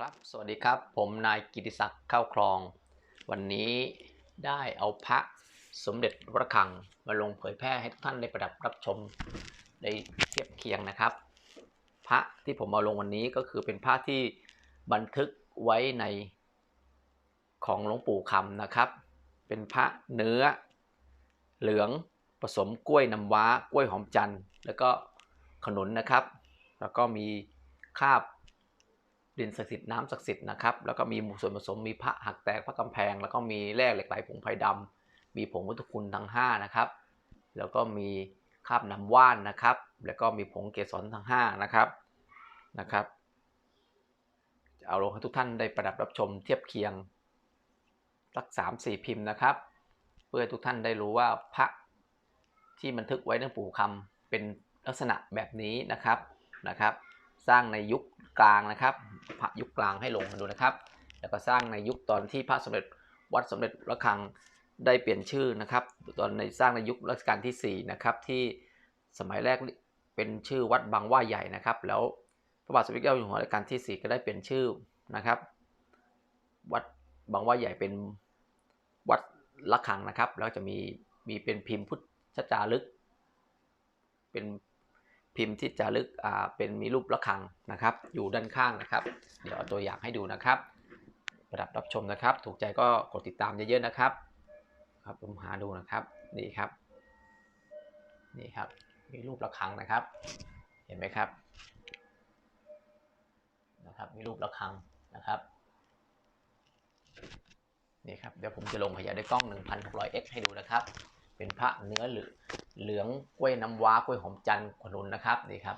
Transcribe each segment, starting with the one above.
ครับ สวัสดีครับ ผมนายกิติศักดิ์เข้าคลอง วันนี้ได้เอาพระสมเด็จพระฆังมาลงเผยแพร่ให้ทุกท่านได้ประดับรับชมได้เทียบเคียงนะครับ พระที่ผมเอาลงวันนี้ก็คือเป็นพระที่บันทึกไว้ในของหลวงปู่คำนะครับ เป็นพระเนื้อ เหลืองผสมกล้วยน้ำว้ากล้วยหอมจันทร์แล้วก็ขนุนนะครับ แล้วก็มีคาบ ดินศักดิ์สิทธิ์น้ำศักดิ์สิทธิ์นะครับแล้วก็มีส่วนผสมมีพระหักแตกพระกำแพง แล้วก็มีแร่เหล็กไหลผงไผ่ดำมีผงวัตถุคุณทั้ง5นะครับแล้วก็มีคาบน้ำว่านนะครับ แล้วก็มีผงเกสรทั้ง5นะครับนะครับจะเอาลงให้ทุกท่านได้ประดับรับชมเทียบเคียงสักสามสี่พิมพ์นะครับ เพื่อให้ทุกท่านได้รู้ว่าพระที่บันทึกไว้ในปู่คำเป็นลักษณะแบบนี้นะครับนะครับ สร้างในยุคกลางนะครับพระยุคกลางให้ลงมาดูนะครับ แล้วก็สร้างในยุคตอนที่พระสมเด็จวัดสมเด็จระฆังได้เปลี่ยนชื่อนะครับ ตอนในสร้างในยุครัชกาลที่4นะครับที่สมัยแรกเป็นชื่อวัดบางว่าใหญ่นะครับ แล้วพระบาทสมเด็จเจ้าอยู่หัวรัชกาลที่ 4 ก็ได้เปลี่ยนชื่อนะครับ วัดบางว่าใหญ่เป็นวัดระฆังนะครับ แล้วจะมีมีเป็นพิมพ์พุทธจารึก เป็น พิมพ์ที่จะลึกอ่าเป็นมีรูประฆังนะครับ อยู่ด้านข้างนะครับ เดี๋ยวเอาตัวอย่างให้ดูนะครับประดับรับชมนะครับ ถูกใจก็กดติดตามเยอะๆนะครับ ครับผมหาดูนะครับนี่ครับนี่ครับ มีรูประฆังนะครับ เห็นไหมครับนะครับ มีรูประฆังนะครับนี่ครับเดี๋ยวผมจะลงขยายด้วยกล้อง 1600x ให้ดูนะครับ เป็นพระเนื้อเหลืองเหลืองกล้วยน้ำว้ากล้วยหอมจันทร์ขนุนนะครับนี่ครับ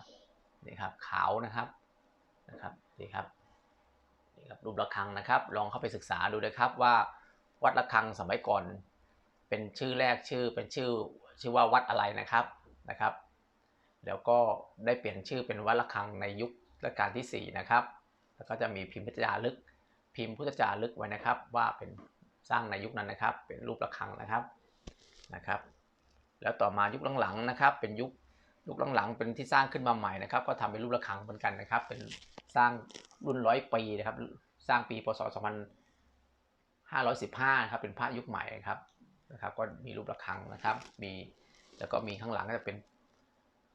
นี่ครับขาวนะครับนะครับนี่ครับนี่ครับรูประฆังนะครับ ลองเข้าไปศึกษาดูนะครับว่าวัดระฆังสมัยก่อน เป็นชื่อแรกชื่อเป็นชื่อชื่อว่าวัดอะไรนะครับนะครับ แล้วก็ได้เปลี่ยนชื่อเป็นวัดระฆังในยุครัชกาลที่ 4 นะครับ แล้วก็จะมีพิมพ์พุทธจารึก พิมพ์พุทธจารึกไว้นะครับ ว่าเป็นสร้างในยุคนั้นนะครับ เป็นรูประฆังนะครับ นะครับ แล้วต่อมายุคหลังๆนะครับ เป็นยุคยุคหลังๆเป็นที่สร้างขึ้นมาใหม่นะครับ ก็ทำเป็นรูประฆังเหมือนกันนะครับ เป็นสร้างรุ่นร้อยปีนะครับ สร้างปีพศ2515ครับเป็นพระยุคใหม่ครับนะครับ ก็มีรูประฆังนะครับ มีแล้วก็มีข้างหลังก็จะเป็น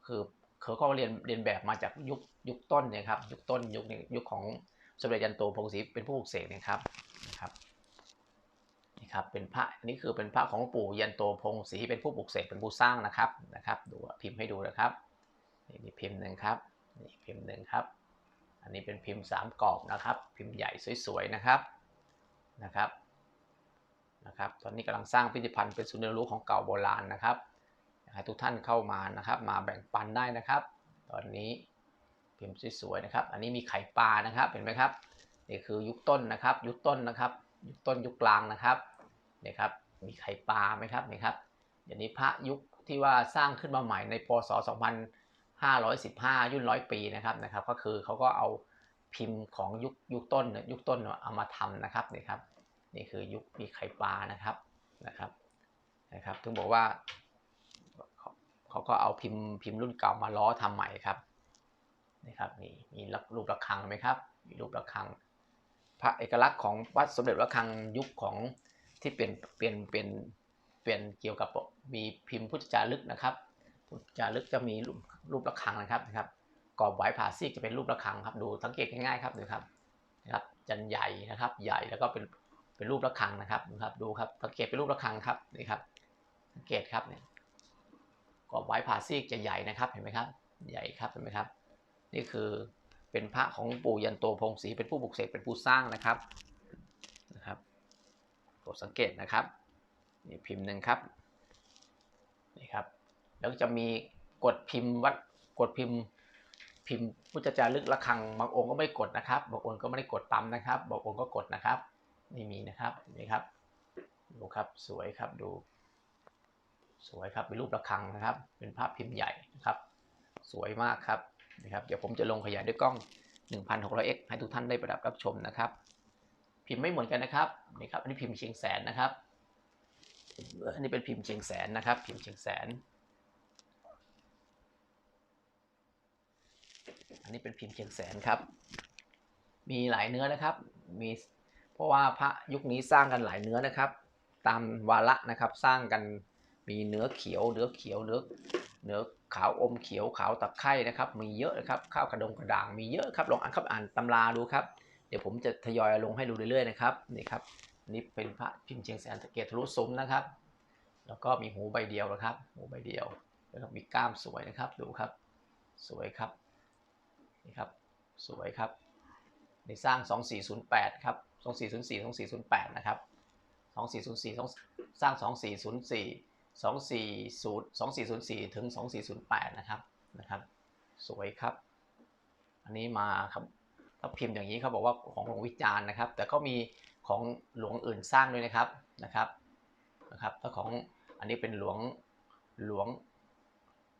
คือเขาก็เรียนเรียนแบบมาจากยุคยุคต้นเนี่ยครับยุคต้นยุคยุคของสมเด็จยันโตพงศรีเป็นผู้ปลุกเสกนะครับนะครับ ครับเป็นพระอันนี้คือเป็นพระของปู่ยันโตพงศรีเป็นผู้ปลุกเสกเป็นผู้สร้างนะครับนะครับดูพิมพ์ให้ดูนะครับนี่พิมพ์หนึ่งครับนี่พิมพ์หนึ่งครับ อันนี้เป็นพิมพ์สามกรอบนะครับ พิมพ์ใหญ่สวยๆนะครับนะครับนะครับ ตอนนี้กำลังสร้างพิพิธภัณฑ์เป็นศูนย์เรียนรู้ของเก่าโบราณนะครับให้ทุกท่านเข้ามานะครับ มาแบ่งปันได้นะครับ ตอนนี้พิมพ์สวยๆนะครับ อันนี้มีไข่ปลานะครับเห็นไหมครับนี่คือยุคต้นนะครับ ยุคต้นนะครับ ยุคต้นยุคกลางนะครับ นี่ครับมีไข่ปลาไหมครับนี่ครับอย่างนี้พระยุคที่ว่าสร้างขึ้นมาใหม่ในพศ 2515 ยุ่นร้อยปีนะครับนะครับก็คือเขาก็เอาพิมพ์ของยุคยุคต้นเนี่ยยุคต้นเอามาทำนะครับนี่ครับนี่คือยุคมีไข่ปลานะครับนะครับนะครับถึงบอกว่าเขาเขาก็เอาพิมพ์พิมพ์รุ่นเก่ามาล้อทำใหม่ครับนี่ครับนี่มีรูประฆังไหมครับมีรูประฆังพระเอกลักษณ์ของวัดสมเด็จระฆังยุคของ ที่เปลี่ยนเปลี่ยนเปลี่ยนเปลี่ยนเกี่ยวกับมีพิมพ์พุทธจารึกนะครับ พุทธจารึกจะมีรูปรูประฆังนะครับนะครับกรอบไหวผ่าซีกจะเป็นรูประฆังครับดูสังเกตง่ายๆครับดูครับนะครับจันใหญ่นะครับ ใหญ่แล้วก็เป็นเป็นรูประฆังนะครับนะครับดูครับสังเกตเป็นรูประฆังครับนี่ครับสังเกตครับเนี่ยกรอบไหวผ่าซีกจะใหญ่นะครับเห็นไหมครับ ใหญ่ครับเห็นไหมครับ นี่คือเป็นพระของปู่ยันโตพงศรีเป็นผู้บุกเสกเป็นผู้สร้างนะครับ โปรดสังเกตนะครับนี่พิมพ์หนึ่งครับนี่ครับแล้วจะมีกดพิมพ์วัดกดพิมพ์ พิมพ์พุทธจารึกระฆังบางองค์ก็ไม่กดนะครับบางองค์ก็ไม่ได้กดปั๊มนะครับบางองค์ก็กดนะครับนี่มีนะครับนี่ครับดูครับสวยครับดู สวยครับเป็นรูประฆังนะครับ เป็นภาพพิมพ์ใหญ่นะครับ สวยมากครับนะครับเดี๋ยวผมจะลงขยายด้วยกล้อง 1600x ให้ทุกท่านได้ประดับรับชมนะครับ พิมพ์ไม่เหมือนกันนะครับนี่ครับอันนี้พิมพ์เชียงแสนนะครับ อันนี้เป็นพิมพ์เชียงแสนนะครับ พิมพ์เชียงแสน อันนี้เป็นพิมพ์เชียงแสนครับ มีหลายเนื้อนะครับ มีเพราะว่าพระยุคนี้สร้างกันหลายเนื้อนะครับ ตามวาระนะครับสร้างกันมีเนื้อเขียวเนื้อเขียวเนื้อเนื้อขาวอมเขียวขาวตะไคร่นะครับ มีเยอะนะครับข้าวกระดงกระด่างมีเยอะครับลองอ่านครับอ่านตำราดูครับ ดี๋ยวผมจะทยอยลงให้ดูเรื่อยๆนะครับนี่ครับนี่เป็นพระพิมพ์เชียงแสนตะเกียรทะลุซุ้มนะครับ แล้วก็มีหูใบเดียวนะครับ หูใบเดียว แล้วก็มีกล้ามสวยนะครับดูครับ สวยครับนี่ครับสวยครับนี่สร้าง 2408 ครับ 2404 2408 นะครับ 2404ต้องสร้าง 2404 240 2404 ถึง 2408 นะครับนะครับ สวยครับ อันนี้มาครับ ถ้าพิมพ์อย่างนี้เขาบอกว่าของหลวงวิจารณ์นะครับ แต่ก็มีของหลวงอื่นสร้างด้วยนะครับนะครับนะครับถ้าของอันนี้เป็นหลวงหลวง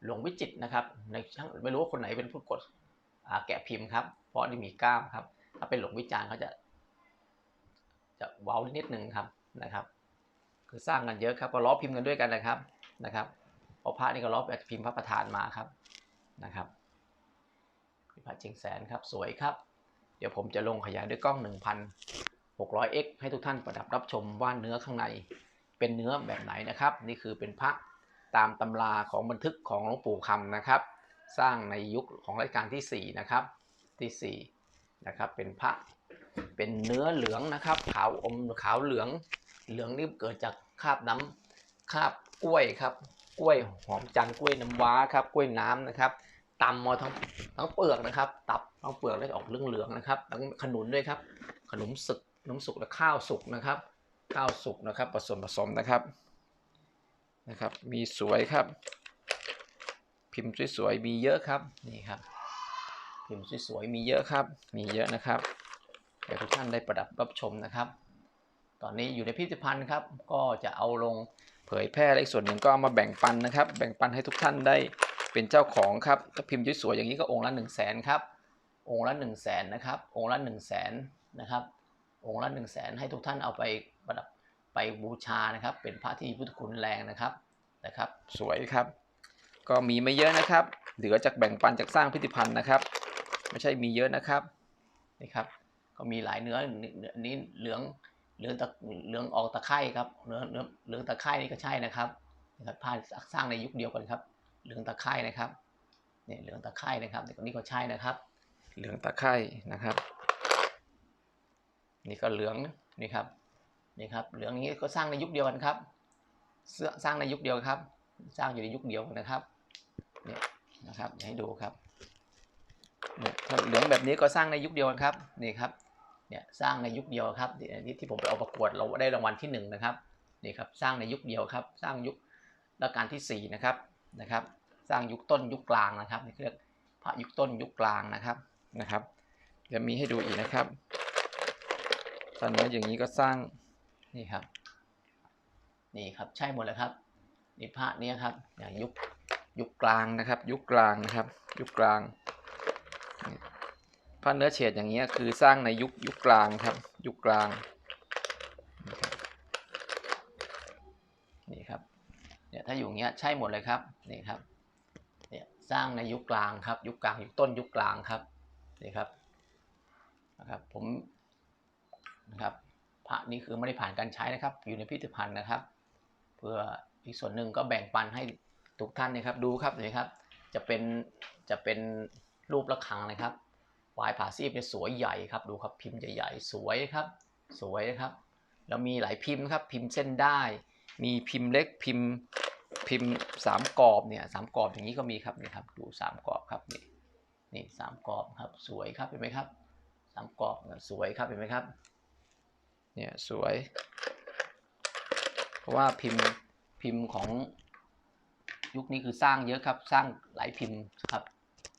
หลวงวิจิตนะครับในช่างไม่รู้ว่าคนไหนเป็นผู้กดแกะพิมพ์ครับ เพราะนี่มีกล้ามครับ ถ้าเป็นหลวงวิจารณ์เขาจะ จะเว้านิดนึงครับนะครับ คือสร้างกันเยอะครับก็ล้อพิมพ์กันด้วยกันนะครับนะครับเพราะพระนี่ก็ล้อแบบพิมพ์พระประธานมาครับนะครับพระเชียงแสนครับสวยครับ ดี๋ยวผมจะลงขยายด้วยกล้อง 1,600x ให้ทุกท่านประดับรับชมว่าเนื้อข้างในเป็นเนื้อแบบไหนนะครับ นี่คือเป็นพระตามตำราของบันทึกของหลวงปู่คำนะครับ สร้างในยุคของรัชกาลที่ 4 นะครับที่4นะครับเป็นพระเป็นเนื้อเหลืองนะครับ ขาวอมขาวเหลืองเหลืองนี่เกิดจากคาบน้ำคาบกล้วยครับ กล้วยหอมจันทร์กล้วยน้ำว้าครับ กล้วยน้ำนะครับตำมาทั้ง ทั้งเปลือกนะครับ ตับทั้งเปลือกแล้วจะออกเหลืองๆนะครับทั้งขนุนด้วยครับ ขนมสึกขนมสุกและข้าวสุกนะครับ ข้าวสุกนะครับ ผสมผสมนะครับนะครับ มีสวยครับ พิมพ์สวยๆมีเยอะครับนี่ครับ พิมพ์สวยๆมีเยอะครับ มีเยอะนะครับเดี๋ยวทุกท่านได้ประดับรับชมนะครับ ตอนนี้อยู่ในพิพิธภัณฑ์ครับ ก็จะเอาลงเผยแพร่และอีกส่วนหนึ่งก็เอามาแบ่งปันนะครับ แบ่งปันให้ทุกท่านได้ เป็นเจ้าของครับถ้าพิมพ์สวยๆอย่างนี้ก็องค์ละ1 0 0 0 0แสนครับองค์ละ1 0 0 0 0แสนนะครับองค์ละ1 0 0 0 0แสนนะครับองค์ละ1 0 0 0 0แสนให้ทุกท่านเอาไปประดับไปบูชานะครับ เป็นพระที่พุทธคุณแรงนะครับนะครับ สวยครับ ก็มีไม่เยอะนะครับเหลือจากแบ่งปันจากสร้างพิพิธภัณฑ์นะครับ ไม่ใช่มีเยอะนะครับนี่ครับก็มีหลายเนื้อนนี้เหลืองเหลืองตะเหลืองออกตะไคร่ครับเนื้อเนื้อเหลืองตะไคร่นี่ก็ใช่นะครับนะครับผ้าสร้างในยุคเดียวกันครับ เหลืองตะไคร่นะครับเนี่ยเหลืองตะไคร่นะครับแต่นี่ก็ใช่นะครับ เหลืองตะไคร่นะครับ นี่ก็เหลืองนี่ครับนี่ครับเหลืองนี้ก็สร้างในยุคเดียวกันครับเสื้อสร้างในยุคเดียวครับ สร้างอยู่ในยุคเดียวกันนะครับเนี่ยนะครับให้ดูครับเนี่ยเหลืองแบบนี้ก็สร้างในยุคเดียวกันครับนี่ครับเนี่ยสร้างในยุคเดียวครับนี่ที่ผมไปเอาประกวดเราได้รางวัลที่หนึ่งนะครับนี่ครับสร้างในยุคเดียวครับ สร้างยุครัชกาลที่สี่นะครับ นะครับ สร้างยุคต้นยุคกลางนะครับนี่เรียกพระยุคต้นยุคกลางนะครับนะครับเดี๋ยวมีให้ดูอีกนะครับตอนนี้อย่างนี้ก็สร้างนี่ครับ นี่ครับใช่หมดเลยครับนี่พระเนี้ยครับอย่างยุคยุคกลางนะครับ ยุคกลางนะครับ ยุคกลางพระเนื้อเฉดอย่างเงี้ยคือสร้างในยุคยุคกลางครับ ยุคกลางนี่ครับเนี่ย ถ้าอยู่เงี้ยใช่หมดเลยครับนี่ครับเนี่ยสร้างในยุคกลางครับ ยุคกลางยุคต้นยุคกลางครับนี่ครับนะครับผมนะครับพระนี้คือไม่ได้ผ่านการใช้นะครับ อยู่ในพิพิธภัณฑ์นะครับ เพื่ออีกส่วนหนึ่งก็แบ่งปันให้ทุกท่านนะครับดูครับนี่ครับ จะเป็นจะเป็นรูประฆังนะครับวายผาซีบเนี่ยสวยใหญ่ครับดูครับพิมพ์ใหญ่ๆสวยครับ สวยนะครับแล้วมีหลายพิมพ์ครับพิมพ์เส้นได้ มีพิมพ์เล็กพิมพ์ พิมพ์สามกรอบเนี่ยสามกรอบอย่างนี้ก็มีครับนี่ครับดูสามกรอบครับนี่นี่สามกรอบครับสวยครับเห็นไหมครับสามกรอบสวยครับเห็นไหมครับเนี่ยสวย เพราะว่าพิมพ์พิมพ์ของยุคนี้คือสร้างเยอะครับสร้างหลายพิมพ์ครับ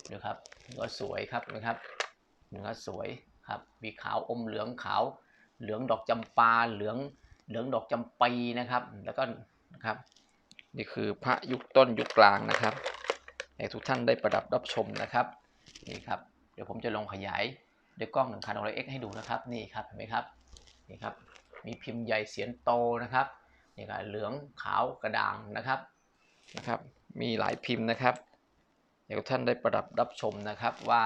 ดูครับก็สวยครับนะครับเนื้อสวยครับมีขาวอมเหลืองขาว เหลืองดอกจำปาเหลืองเหลืองดอกจำปีนะครับ แล้วก็นะครับ นี่คือพระยุคต้นยุคกลางนะครับให้ทุกท่านได้ประดับรับชมนะครับนี่ครับเดี๋ยวผมจะลงขยายด้วยกล้อง1 0 0 0 x ให้ดูนะครับนี่ครับเห็นไหมครับนี่ครับมีพิมพ์ใหญ่เสียนโตนะครับนี่ครับเหลืองขาวกระด่างนะครับนะครับ มีหลายพิมพ์นะครับเดี๋ยวท่านได้ประดับรับชมนะครับว่า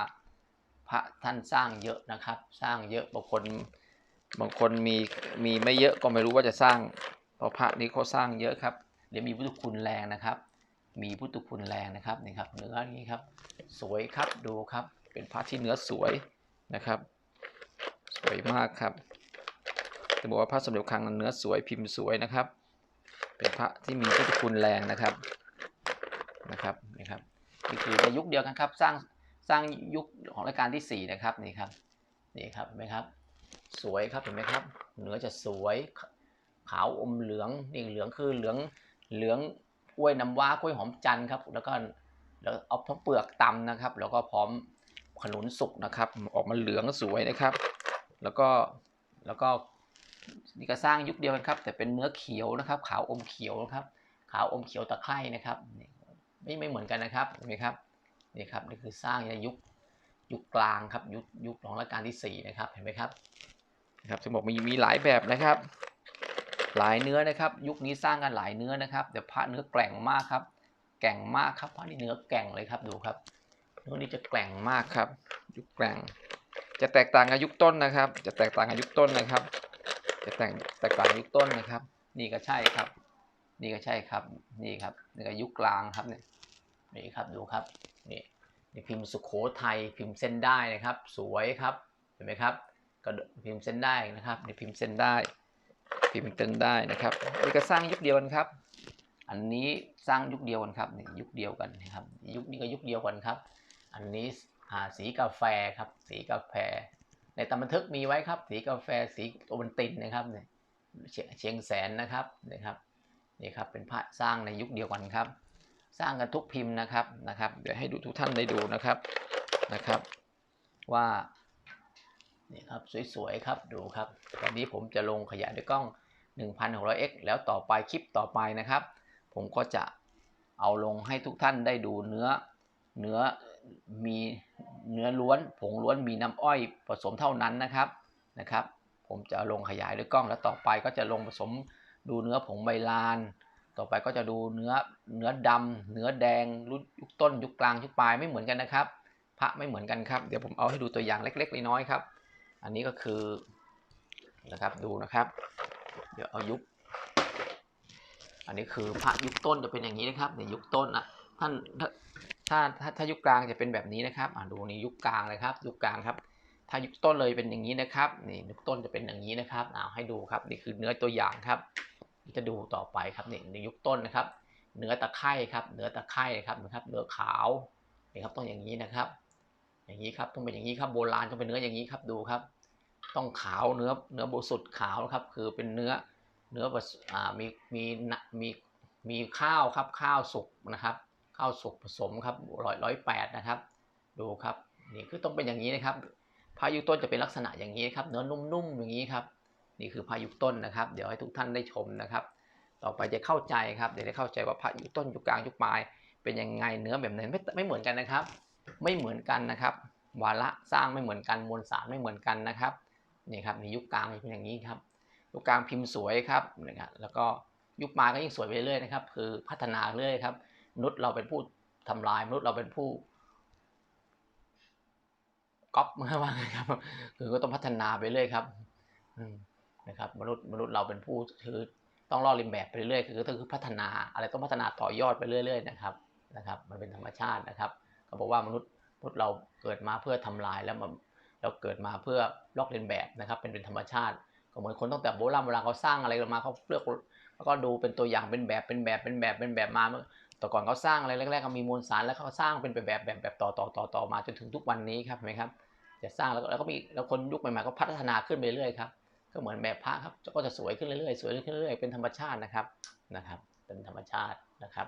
พระท่านสร้างเยอะนะครับ สร้างเยอะบางคนบางคนมีมีไม่เยอะก็ไม่รู้ว่าจะสร้างเพราะพระนี้เขาสร้างเยอะครับ เดี๋ยวมีพุทธคุณแรงนะครับ มีพุทธคุณแรงนะครับนี่ครับเนื้อนี้ครับ สวยครับดูครับ เป็นพระที่เนื้อสวยนะครับ สวยมากครับจะบอกว่าพระสมเด็จคังเนื้อสวยพิมพ์สวยนะครับ เป็นพระที่มีพุทธคุณแรงนะครับนะครับนี่ครับนี่คือในยุคเดียวกันครับ สร้างสร้างยุคของรัชกาลที่สี่นะครับนี่ครับนี่ครับเห็นไหมครับ สวยครับเห็นไหมครับ เนื้อจะสวยขาวอมเหลืองนี่เหลืองคือเหลือง เหลืองกล้วยน้ำว้ากล้วยหอมจันทร์ครับ แล้วก็แล้วเอาทั้งเปลือกตำนะครับ แล้วก็พร้อมขนุนสุกนะครับ ออกมาเหลืองสวยนะครับ แล้วก็แล้วก็นี่ก็สร้างยุคเดียวกันครับ แต่เป็นเนื้อเขียวนะครับ ขาวอมเขียวนะครับ ขาวอมเขียวตะไคร่นะครับไม่ไม่เหมือนกันนะครับเห็นไหมครับนี่ครับนี่คือสร้างในยุคยุคกลางครับยุคยุคของรัชกาลที่สี่นะครับเห็นไหมครับนะครับจะบอกมีมีหลายแบบนะครับ หลายเนื้อนะครับ ยุคนี้สร้างกันหลายเนื้อนะครับแต่พระเนื้อแกร่งมากครับ แกร่งมากครับพระนี่เนื้อแกร่งเลยครับดูครับเนื้อนี้จะแกร่งมากครับ ยุคแกร่ง จะแตกต่างกับยุคต้นนะครับ จะแตกต่างกับยุคต้นนะครับ จะแตกแตกต่างยุคต้นนะครับ นี่ก็ใช่ครับ นี่ก็ใช่ครับ นี่ครับนี่ก็ยุคกลางครับเนี่ยนี่ครับดูครับนี่นี่พิมพ์สุโขทัยพิมพ์เส้นได้นะครับ สวยครับเห็นไหมครับก็พิมพ์เส้นได้นะครับนี่พิมพ์เส้นได้ พิมพ์เส้นได้นะครับนี่ก็สร้างยุคเดียวกันครับ อันนี้สร้างยุคเดียวกันครับนี่ยุคเดียวกันนะครับ ยุคนี้ก็ยุคเดียวกันครับ อันนี้อ่าสีกาแฟครับ สีกาแฟ ในตำบันทึกมีไว้ครับ สีกาแฟสีโอวันตินนะครับเนี่ยเชียเชียงแสนนะครับนะครับนี่ครับเป็นพระสร้างในยุคเดียวกันครับ สร้างกันทุกพิมพ์นะครับนะครับ เดี๋ยวให้ดูทุกท่านได้ดูนะครับนะครับ ว่า นี่ครับสวยๆครับดูครับ ตอนนี้ผมจะลงขยายด้วยกล้อง 1,600x แล้วต่อไปคลิปต่อไปนะครับ ผมก็จะเอาลงให้ทุกท่านได้ดูเนื้อเนื้อมีเนื้อล้วนผงล้วนมีน้ำอ้อยผสมเท่านั้นนะครับนะครับ ผมจะลงขยายด้วยกล้อง แล้วต่อไปก็จะลงผสมดูเนื้อผงใบลาน ต่อไปก็จะดูเนื้อเนื้อดำเนื้อแดงรุ่นยุคต้นยุคกลางยุคปลายไม่เหมือนกันนะครับ พระไม่เหมือนกันครับ เดี๋ยวผมเอาให้ดูตัวอย่างเล็ก ๆ น้อยๆครับ อันนี้ก็คือนะครับดูนะครับ เดี๋ยวเอายุค อันนี้คือพระยุคต้นจะเป็นอย่างนี้นะครับในยุคต้นนะท่านถ้าถ้าถ้าถ้ายุคกลางจะเป็นแบบนี้นะครับอ่าดูนี่ยุคกลางเลยครับ ยุคกลางครับ ถ้ายุคต้นเลยเป็นอย่างนี้นะครับนี่ยุคต้นจะเป็นอย่างนี้นะครับเอาให้ดูครับนี่คือเนื้อตัวอย่างครับ จะดูต่อไปครับนี่ในยุคต้นนะครับ เนื้อตะไคร่ครับ เนื้อตะไคร่ครับนะครับเนื้อขาวนี่ครับต้องอย่างนี้นะครับ อย่างนี้ครับต้องเป็นอย่างนี้ครับโบราณต้องเป็นเนื้ออย่างนี้ครับดูครับ ต้องขาวเนื้อเนื้อโบสุดขาวนะครับ คือเป็นเนื้อเนื้ออ่ามีมีมีมีข้าวครับข้าวสุกนะครับ ข้าวสุกผสมครับร้อยร้อยแปดนะครับ ดูครับนี่คือต้องเป็นอย่างนี้นะครับพายุต้นจะเป็นลักษณะอย่างนี้ครับเนื้อนุ่มๆอย่างนี้ครับ นี่คือพายุต้นนะครับ เดี๋ยวให้ทุกท่านได้ชมนะครับ ต่อไปจะเข้าใจครับเดี๋ยวได้เข้าใจว่าพายุต้นยุคกลางยุคปลายเป็นยังไงเนื้อแบบไหนไม่ไม่เหมือนกันนะครับ ไม่เหมือนกันนะครับ วาระสร้างไม่เหมือนกันมวลสารไม่เหมือนกันนะครับนี่ครับในยุคกลางเป็นอย่างนี้ครับยุคกลางพิมพ์สวยครับนะครับแล้วก็ยุคปลาก็ยิ่งสวยไปเรื่อยนะครับ คือพัฒนาเรื่อยครับมนุษย์เราเป็นผู้ทำลายมนุษย์เราเป็นผู้ก๊อปว่าไงครับคือก็ต้องพัฒนาไปเรื่อยครับนะครับมนุษย์มนุษย์เราเป็นผู้คือต้องลอกเลียนแบบไปเรื่อยคือก็คือพัฒนาอะไรต้องพัฒนาต่อยอดไปเรื่อย ๆ นะครับนะครับ มันเป็นธรรมชาตินะครับ เขาบอกว่ามนุษย์มนุษย์เราเกิดมาเพื่อทำลายแล้วมันเราเกิดมาเพื่อลอกเลียนแบบนะครับเป็นเป็นธรรมชาติ ก็เหมือนคนตั้งแต่โบราณโบราณเขาสร้างอะไรมาเขาเลือกแล้วก็ดูเป็นตัวอย่างเป็นแบบเป็นแบบเป็นแบบเป็นแบบมาเมื่อแต่ก่อนเขาสร้างอะไรแรกๆก็มีมวลสารแล้วเขาสร้างเป็นแบบแบบแบบแบบต่อต่อต่อต่อมาจนถึงทุกวันนี้ครับเห็นไหมครับจะสร้างแล้วก็แล้วก็มีแล้วคนยุคใหม่ๆก็พัฒนาขึ้นไปเรื่อยครับก็เหมือนแบบพระครับก็จะสวยขึ้นเรื่อยๆสวยขึ้นเรื่อยๆเป็นธรรมชาตินะครับนะครับ เป็นธรรมชาตินะครับ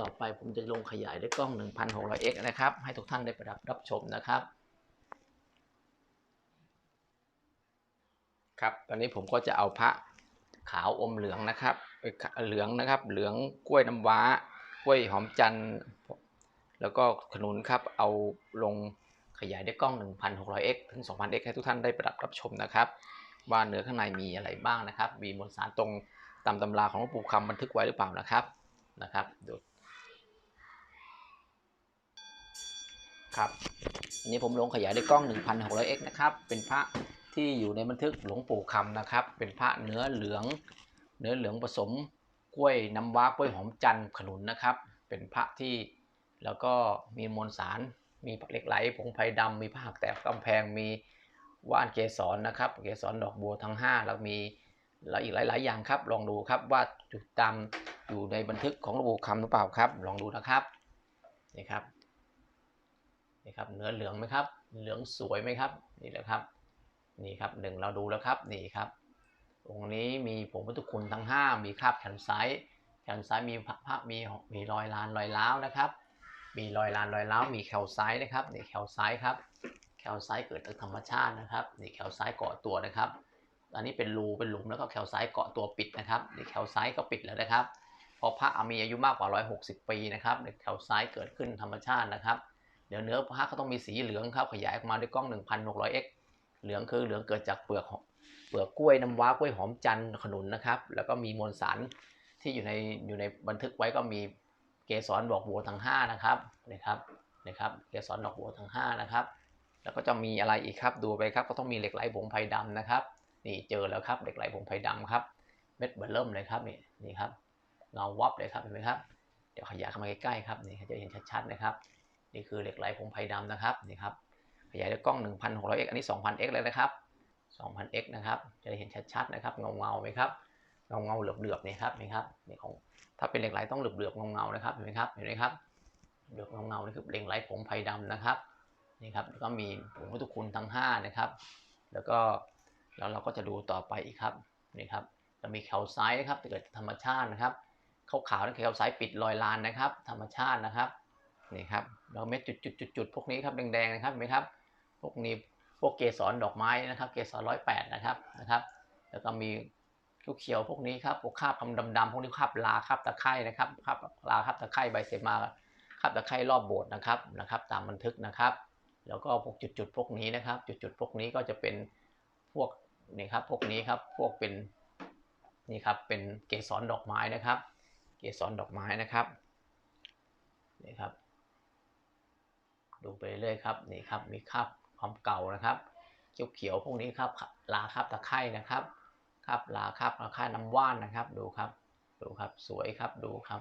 ต่อไปผมจะลงขยายด้วยกล้อง 1,600x นะครับ ให้ทุกท่านได้ประดับรับชมนะครับ ครับ ตอนนี้ผมก็จะเอาพระขาวอมเหลืองนะครับเอ้ยเหลืองนะครับ เหลืองกล้วยน้ำว้ากล้วยหอมจันทร์แล้วก็ขนุนครับ เอาลงขยายด้วยกล้อง 1,600x ถึง 2,000x ให้ทุกท่านได้ประดับรับชมนะครับ ว่าเนื้อข้างในมีอะไรบ้างนะครับ มีมวลสารตรงตามตำราของหลวงปู่คำบันทึกไว้หรือเปล่านะครับ นะครับดูครับอันนี้ผมลงขยายด้วยกล้อง 1,600x นะครับ เป็นพระที่อยู่ในบันทึกหลวงปู่คำนะครับ เป็นพระเนื้อเหลือง เนื้อเหลืองผสมกล้วยน้ำว้ากล้วยหอมจันทร์ขนุนนะครับ เป็นพระที่แล้วก็มีมวลสาร มีเหล็กไหลผงไพรดำมีผ้าหักแตกกำแพงมีว่านเกสรนะครับ เกสรดอกบัวทั้ง 5 แล้วมีแล้วอีกหลาย ๆ อย่างครับ ลองดูครับว่า จุดตามอยู่ในบันทึกของหลวงปู่คำหรือเปล่าครับ ลองดูนะครับนี่ครับนี่ครับเนื้อเหลืองไหมครับ เหลืองสวยไหมครับ นี่แหละครับ นี่ครับหนึ่งเราดูแล้วครับนี่ครับองค์นี้มีผงพุทธคุณทั้ง 5 มีคราบแขนซ้ายแขนซ้ายมีพระมีมีรอยลานรอยล้าวนะครับ มีรอยลานรอยล้าวมีแขวซ้ายนะครับนี่แขวซ้ายครับแขวซ้ายเกิดจากธรรมชาตินะครับนี่แขวซ้ายเกาะตัวนะครับ อันนี้เป็นรูเป็นหลุมแล้วก็แขวซ้ายเกาะตัวปิดนะครับนี่แขวซ้ายก็ปิดแล้วนะครับ พอพระมีอายุมากกว่า 160 ปีนะครับแถวซ้ายเกิดขึ้นธรรมชาตินะครับ เดี๋ยวเนื้อพระก็ต้องมีสีเหลืองครับขยายออกมาด้วยกล้อง 1,600x เหลืองคือเหลืองเกิดจากเปลือกเปลือกกล้วยน้ำว้ากล้วยหอมจันทร์ขนุนนะครับ แล้วก็มีมวลสารที่อยู่ในอยู่ในบันทึกไว้ก็มีเกสรดอกบัวทั้ง5นะครับนะครับนะครับเกสรดอกบัวทั้ง5นะครับแล้วก็จะมีอะไรอีกครับดูไปครับก็ต้องมีเหล็กไหลผงไพรดำนะครับ นี่เจอแล้วครับเหล็กไหลผงไพรดำครับ เม็ดเบอเริ่มเลยครับนี่นี่ครับเงาวับเลยครับเห็นไหมครับเดี๋ยวขยายเข้ามาใกล้ๆครับนี่จะเห็นชัดๆนะครับ นี่คือเหล็กไหลผงไพรดำนะครับนี่ครับขยายด้วยกล้อง 1,600x อันนี้ 2,000x เลยนะครับ 2,000x นะครับจะได้เห็นชัดๆนะครับเงาเงาไหมครับเงาเงาๆเหลือบๆนี่ครับนี่ครับนี่ของถ้าเป็นเหล็กไหลต้องเหลือบๆเงาเงานะครับเห็นไหมครับเห็นไหมครับเหลือบเงาเงานี่คือเหล็กไหลผงไพรดำนะครับนี่ครับแล้วก็มีผงพุทธคุณทั้ง5นะครับ แล้วก็ แล้วเราก็จะดูต่อไปอีกครับนี่ครับจะมีแคลไซต์นะครับเกิดธรรมชาตินะครับขาวขาวๆนั่นคือแคลไซต์ปิดรอยลานนะครับ ธรรมชาตินะครับนี่ครับเราเม็ดจุดๆๆๆพวกนี้ครับแดงๆนะครับเห็นไหมครับพวกนี้พวกเกสรดอกไม้นะครับ เกสรร้อยแปดนะครับนะครับ แล้วก็มีเขียวพวกนี้ครับพวกคาบดำๆพวกนี้คาบลาคาบตะไคร่นะครับคาบลาคาบตะไคร่ใบเสมาคาบตะไคร่รอบโบสถ์นะครับนะครับ ตามบันทึกนะครับ แล้วก็พวกจุดๆพวกนี้นะครับ จุดๆพวกนี้ก็จะเป็นพวก นี่ครับพวกนี้ครับพวกเป็นนี่ครับเป็นเกสรดอกไม้นะครับ เกสรดอกไม้นะครับนี่ครับ ดูไปเรื่อยครับนี่ครับมีคราบความเก่านะครับเขียวๆพวกนี้ครับลาคราบตะไคร่นะครับคราบลาคราบตะไคร่น้ำว่านนะครับ ดูครับดูครับสวยครับดูครับ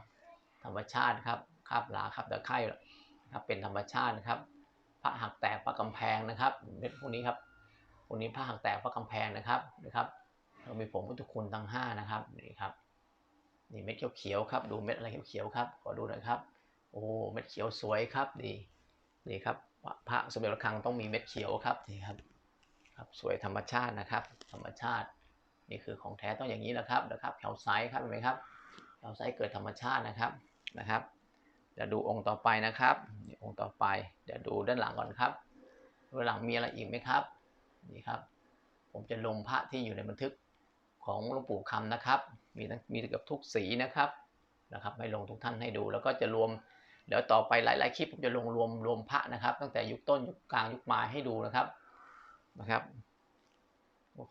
ธรรมชาติครับคราบลาคราบตะไคร่ครับเป็นธรรมชาตินะครับพระหักแตกพระกำแพงนะครับเม็ดพวกนี้ครับ พวกนี้พระหักแตกพระกำแพงนะครับนะครับเรามีผงพุทธคุณทั้งห้านะครับนี่ครับนี่เม็ดเขียวๆครับ ดูเม็ดอะไรเขียวๆครับขอดูหน่อยครับ โอ้เม็ดเขียวสวยครับดีนี่ครับพระสมเด็จระฆังต้องมีเม็ดเขียวครับนี่ครับครับสวยธรรมชาตินะครับ ธรรมชาตินี่คือของแท้ต้องอย่างนี้นะครับนะครับแถวไซส์ครับเห็นไหมครับแถวไซส์เกิดธรรมชาตินะครับนะครับเดี๋ยวดูองค์ต่อไปนะครับนี่องค์ต่อไปเดี๋ยวดูด้านหลังก่อนครับด้านหลังมีอะไรอีกไหมครับ นี่ครับ ผมจะลงพระที่อยู่ในบันทึกของหลวงปู่คำนะครับ มีทั้งมีเกือบทุกสีนะครับนะครับ ให้ลงทุกท่านให้ดู แล้วก็จะรวมเดี๋ยวต่อไปหลาย ๆ คลิปผมจะลงรวมรวมพระนะครับ ตั้งแต่ยุคต้นยุคกลางยุคปลายให้ดูนะครับนะครับ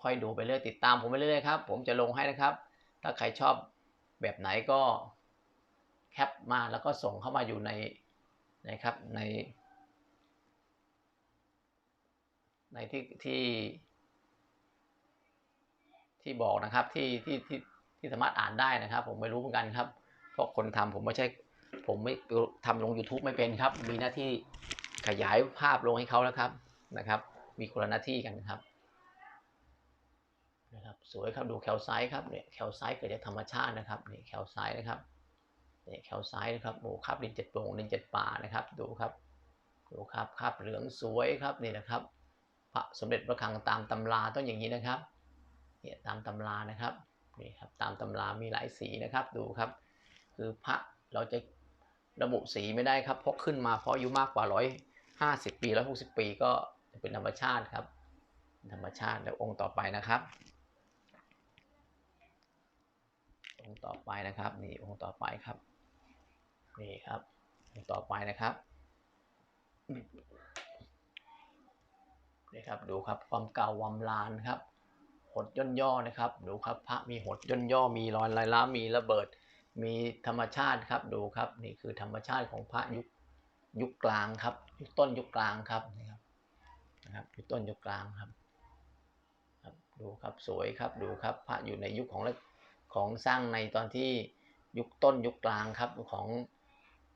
ค่อยดูไปเรื่อยติดตามผมไปเรื่อยๆครับผมจะลงให้นะครับ ถ้าใครชอบแบบไหนก็แคปมาแล้วก็ส่งเข้ามาอยู่ในนะครับใน ในที่ที่ ที่บอกนะครับที่ที่ที่ที่สามารถอ่านได้นะครับ ผมไม่รู้เหมือนกันครับเพราะคนทำผมไม่ใช่ ผมไม่ทำลง YouTube ไม่เป็นครับ มีหน้าที่ขยายภาพลงให้เขาแล้วครับนะครับ มีคนละหน้าที่กันครับนะครับสวยครับดูแคลไซด์ครับเนี่ยแคลไซด์เกิดจากธรรมชาตินะครับนี่แคลไซด์นะครับนี่แคลไซด์นะครับโอ้ครับดินเจ็ดโปร่งดินเจ็ดป่านะครับ ดูครับดูครับคราบเหลืองสวยครับนี่นะครับ พระสมเด็จพระคังตามตำราต้องอย่างนี้นะครับเนี่ยตามตำรานะครับนี่ครับตามตำรามีหลายสีนะครับดูครับ คือพระเราจะระบุสีไม่ได้ครับเพราะขึ้นมาเพราะอายุมากกว่าร้อยห้าสิบปีร้อยหกสิบปีก็เป็นธรรมชาติครับ ธรรมชาติแล้วองค์ต่อไปนะครับ องค์ต่อไปนะครับนี่องค์ต่อไปครับนี่ครับองค์ต่อไปนะครับ นี่ครับดูครับความเก่าวัมลานครับหดย่นย่อนะครับดูครับพระมีหดย่นย่อมีรอยลายล้ามีระเบิด มีธรรมชาติครับดูครับนี่คือธรรมชาติของพระยุคยุคกลางครับยุคต้นยุคกลางครับนี่ครับนะครับยุคต้นยุคกลางครับครับดูครับสวยครับดูครับพระอยู่ในยุคของของสร้างในตอนที่ยุคต้นยุคกลางครับของ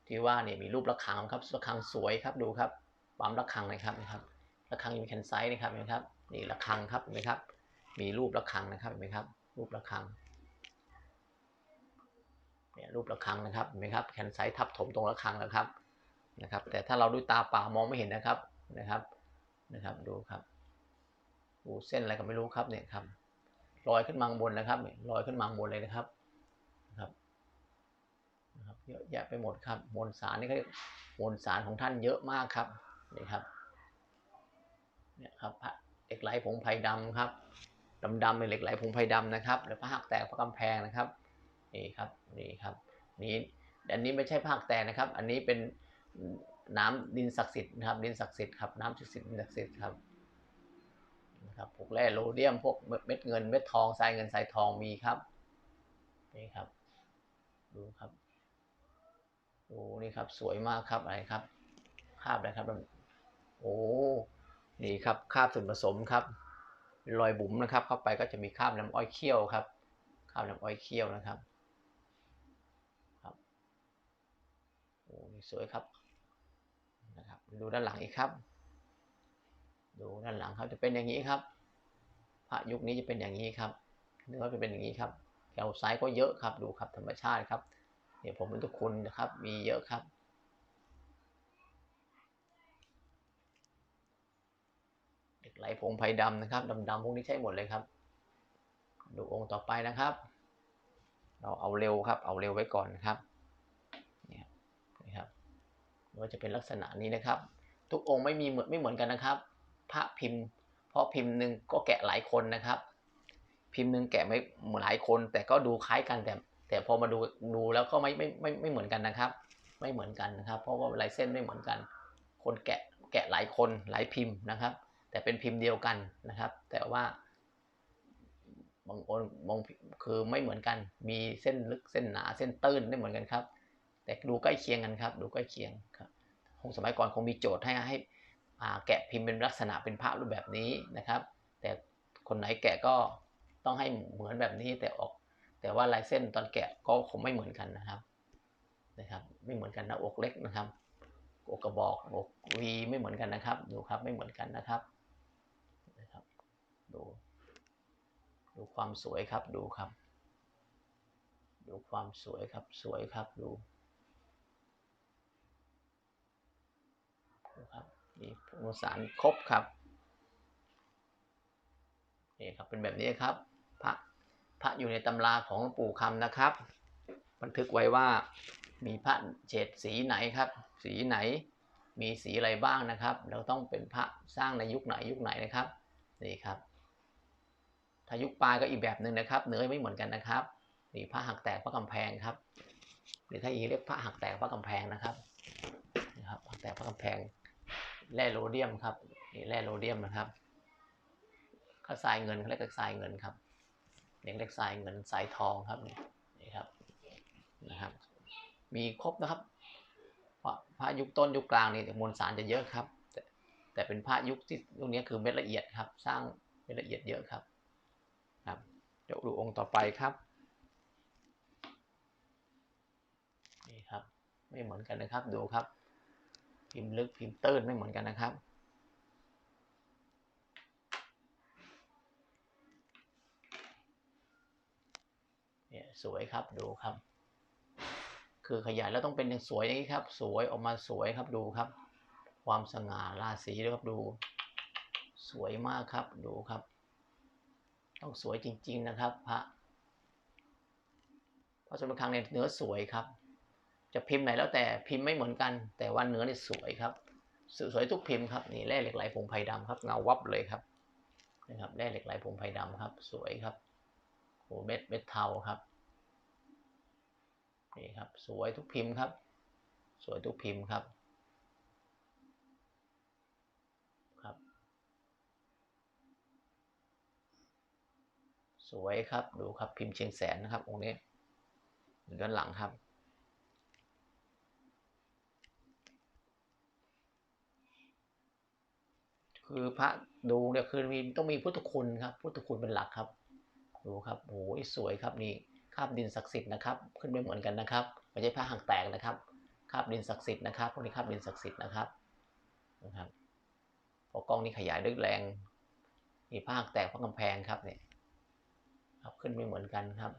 ที่ว่าเนี่ยมีรูประฆังครับระฆังสวยครับดูครับปั๊มระฆังนะครับนะครับ ระฆังมีแคนไซส์นะครับเห็นไหมครับนี่ระฆังครับเห็นไหมครับ มีรูประฆังนะครับเห็นไหมครับ รูประฆังเนี่ยรูประฆังนะครับเห็นไหมครับแคนไซส์ทับถมตรงระฆังแล้วครับนะครับ แต่ถ้าเราด้วยตาเปล่ามองไม่เห็นนะครับนะครับนะครับดูครับดูเส้นอะไรก็ไม่รู้ครับเนี่ยครับลอยขึ้นมาข้างบนนะครับเนี่ยลอยขึ้นมาข้างบนเลยนะครับนะครับนะครับเยอะแยะไปหมดครับมวลสารนี่ก็มวลสารของท่านเยอะมากครับนี่ครับ เนี่ยครับเหล็กไหลผงไผ่ดำครับดำๆเป็นเหล็กไหลผงไผ่ดำนะครับแล้วพระหักแตกพระกำแพงนะครับนี่ครับนี่ครับนี่อันนี้ไม่ใช่พระหักแตกนะครับ อันนี้เป็นน้ำดินศักดิ์สิทธิ์นะครับ ดินศักดิ์สิทธิ์ครับน้ำศักดิ์สิทธิ์ดินศักดิ์สิทธิ์ครับนะครับพวกแร่โรเดียมพวกเม็ดเงินเม็ดทองทรายเงินทรายทองมีครับนี่ครับ ดูครับโอ้นี่ครับสวยมากครับอะไรครับคาบอะไรครับโอ้ นี่ครับคาบส่วนผสมครับรอยบุ๋มนะครับ เข้าไปก็จะมีคาบน้ำอ้อยเคี่ยวครับคาบน้ำอ้อยเคี่ยวนะครับครับโอ้สวยครับนะครับดูด้านหลังอีกครับ ดูด้านหลังครับจะเป็นอย่างนี้ครับพระยุคนี้จะเป็นอย่างนี้ครับเนื้อจะเป็นอย่างนี้ครับแถวซ้ายก็เยอะครับดูครับธรรมชาติครับเนี่ยผมเป็นทุกคนนะครับมีเยอะครับเหล็ก ไหลผงไผ่ดำนะครับดำๆพวกนี้ใช้หมดเลยครับ ดูองค์ต่อไปนะครับ เราเอาเร็วครับ เอาเร็วไว้ก่อนนะครับเนี่ยนะครับว่าจะเป็นลักษณะนี้นะครับ ทุกองค์ไม่มีเหมือนไม่เหมือนกันนะครับ พระพิมพ์เพราะพิมพ์หนึ่งก็แกะหลายคนนะครับ พิมพ์หนึ่งแกะไม่หลายคน แต่ก็ดูคล้ายกันแต่แต่พอมาดูดูแล้วก็ไม่ไม่ไม่ไม่เหมือนกันนะครับ ไม่เหมือนกันนะครับ เพราะว่าลายเส้นไม่เหมือนกัน คนแกะแกะหลายคนหลายพิมพ์นะครับ แต่เป็นพิมพ์เดียวกันนะครับ แต่ว่าบางคนบางคือไม่เหมือนกัน มีเส้นลึกเส้นหนาเส้นตื้นไม่เหมือนกันครับ แต่ดูใกล้เคียงกันครับ ดูใกล้เคียงครับคงสมัยก่อนคงมีโจทย์ให้ให้แกะพิมพ์เป็นลักษณะเป็นภาพรูปแบบนี้นะครับ แต่คนไหนแกะก็ต้องให้เหมือนแบบนี้แต่ออก แต่ว่าลายเส้นตอนแกะก็คงไม่เหมือนกันนะครับนะครับ ไม่เหมือนกันนะอกเล็กนะครับอกกระบอกอกวีไม่เหมือนกันนะครับ ดูครับไม่เหมือนกันนะครับนะครับ ดู ดูความสวยครับดูครับ ดูความสวยครับสวยครับดูดูครับมีมวลสารครบครับนี่ครับเป็นแบบนี้ครับพระพระอยู่ในตำราของปู่คำนะครับ บันทึกไว้ว่ามีพระเฉดสีไหนครับ สีไหนมีสีอะไรบ้างนะครับ เราต้องเป็นพระสร้างในยุคไหนยุคไหนนะครับนี่ครับ ถ้ายุคปลายก็อีกแบบหนึ่งนะครับเนื้อไม่เหมือนกันนะครับนี่พระหักแตกพระกำแพงครับหรือถ้าอีเรียกพระหักแตกพระกำแพงนะครับนะครับหักแตกพระกำแพงแร่โรเดียมครับนี่แร่โรเดียมนะครับก็ทรายเงินเขาเรียกทรายเงินครับเรียกเรียกทรายเงินทรายทองครับนี่นี่ครับนะครับ มีครบนะครับพระยุคต้นยุคกลางนี่มวลสารจะเยอะครับแต่แต่เป็นพระยุคที่ตรงนี้คือเม็ดละเอียดครับ สร้างเม็ดละเอียดเยอะครับ ดี๋ยวดูองค์ต่อไปครับ นี่ครับ ไม่เหมือนกันนะครับ ดูครับ พิมพ์ลึกพิมพ์ตื้นไม่เหมือนกันนะครับ เนี่ยสวยครับ ดูครับ คือขยายแล้วต้องเป็นอย่างสวยอย่างนี้ครับ สวยออกมาสวยครับ ดูครับ ความสง่าราศีด้วยครับ ดู สวยมากครับ ดูครับ ต้องสวยจริง ๆนะครับพระเพราะสมครั้งเนี่ยเนื้อสวยครับ จะพิมพ์ไหนแล้วแต่พิมพ์ไม่เหมือนกัน แต่ว่าเนื้อนี่สวยครับ สวยทุกพิมพ์ครับนี่แร่เหล็กไหลผงไผ่ดำครับเงาวับเลยครับนะครับแร่เหล็กไหลผงไผ่ดำครับ สวยครับโอ้เม็ดเม็ดเทาครับนี่ครับ สวยทุกพิมพ์ครับ สวยทุกพิมพ์ครับ สวยครับดูครับพิมพ์เชียงแสนนะครับองค์นี้ด้านหลังครับ คือพระดูเนี่ยคือมีต้องมีพุทธคุณครับ พุทธคุณเป็นหลักครับ ดูครับโอ้ยสวยครับนี่คาบดินศักดิ์สิทธิ์นะครับ ขึ้นไม่เหมือนกันนะครับไม่ใช่พระหักแตกนะครับคาบดินศักดิ์สิทธิ์นะครับพวกนี้คาบดินศักดิ์สิทธิ์นะครับนะครับพอกล้องนี้ขยายด้วยแรงนี่พระหักแตกพระกำแพงครับเนี่ย ครับขึ้นไม่เหมือนกันครับ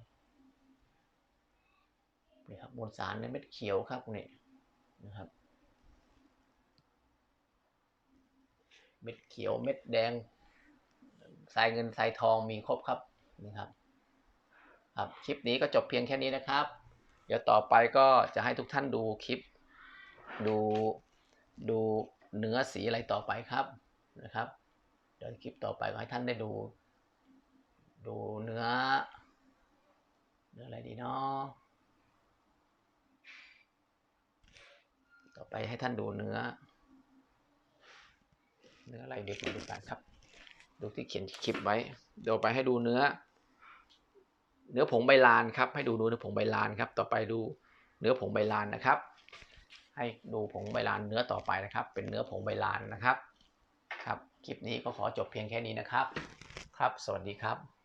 นี่ครับมวลสารในเม็ดเขียวครับนี่นะครับ เม็ดเขียวเม็ดแดงสายเงินสายทองมีครบครับนี่ครับครับคลิปนี้ก็จบเพียงแค่นี้นะครับ เดี๋ยวต่อไปก็จะให้ทุกท่านดูคลิป ดูดูเนื้อสีอะไรต่อไปครับนะครับ เดี๋ยวคลิปต่อไปก็ให้ท่านได้ดู ดูเนื้อ เนื้ออะไรดีเนาะต่อไปให้ท่านดูเนื้อ เนื้ออะไรเดี๋ยวมาดูกันครับ ดูที่เขียนคลิปไว้ เดี๋ยวไปให้ดูเนื้อ เนื้อผงใบลานครับ ให้ดูเนื้อผงใบลานครับ ต่อไปดูเนื้อผงใบลานนะครับ ให้ดูผงใบลานเนื้อต่อไปนะครับ เป็นเนื้อผงใบลานนะครับ ครับ คลิปนี้ก็ขอจบเพียงแค่นี้นะครับ ครับ สวัสดีครับ